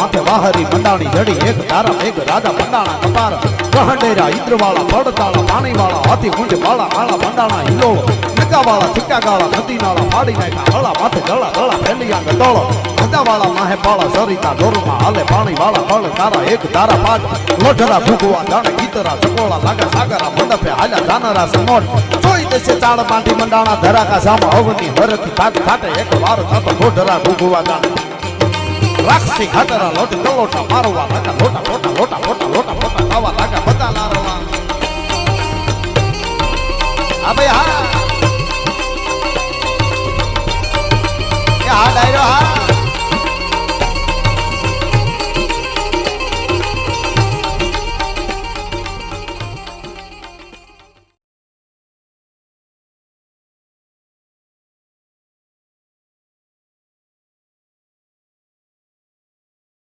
માથે વાહરી મંડાણી જડી, એક તારા એક રાજા મંડાણા કપાર. વહંડેરા ઇન્દ્રવાળા પડતાળા પાણીવાળા હાથી ગુંજ વાળા, આળા મંડાણા હિલો નગાવાળા સિક્કા ગાળા નદી નાળા ફાડી નાખ્યા, હળા માથે ગળા ગળા ફેલિયા ગદોળો ગદાવાળા માહે પાળા સરિતા ડોરમાં હાલે પાણીવાળા ફળ, તારા એક તારા પાટ લોઢરા ભૂગવા જાણે ગીતરા ચકોળા લાગે સાગરા, મંડપે હાલ્યા જાનરા સમોટ. જોઈ દેશે ચાળ માંડી મંડાણા, ધરાકા સામા, અવની હરતી ભાગ ફાટે એક વાર થતો લોઢરા ભૂગવા જાણે. રાક્ષસી ખાતરા લોટ કલોટા મારવા લાગા, લોટા લોટા લોટા લોટા લોટા લોટા ખાવા લાગા, બધા લારવા. હા ભાઈ હા. હા, ડાયરો હા.